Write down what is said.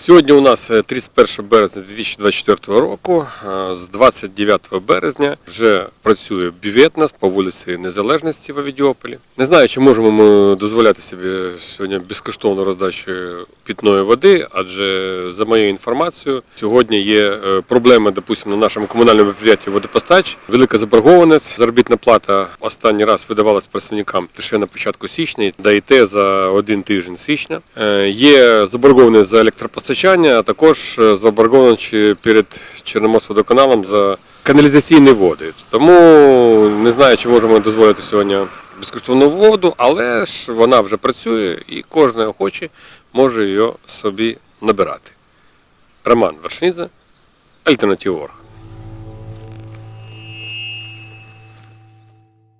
Сьогодні у нас е, 31 березня 2024 року. Е, З 29 березня вже працює бювет нас по вулиці Незалежності в Авідіополі. Не знаю, чи можемо ми дозволяти собі сьогодні безкоштовну роздачу питної води, адже за моєю інформацією, сьогодні є е, проблеми, допустимо, на нашому комунальному підприємстві водопостач. Велика заборгованість. Заробітна плата останній раз видавалась працівникам лише на початку січня, да і за один тиждень січня. Е, Є заборгованість за електропостачання, а також е, перед Чорноморськводоканалом за каналізаційні води. Тому не знаю, чи можемо дозволити сьогодні безкоштовну воду, але ж вона вже працює і кожен охоче може її собі набирати. Роман Вершнідзе, Альтернатива.орг.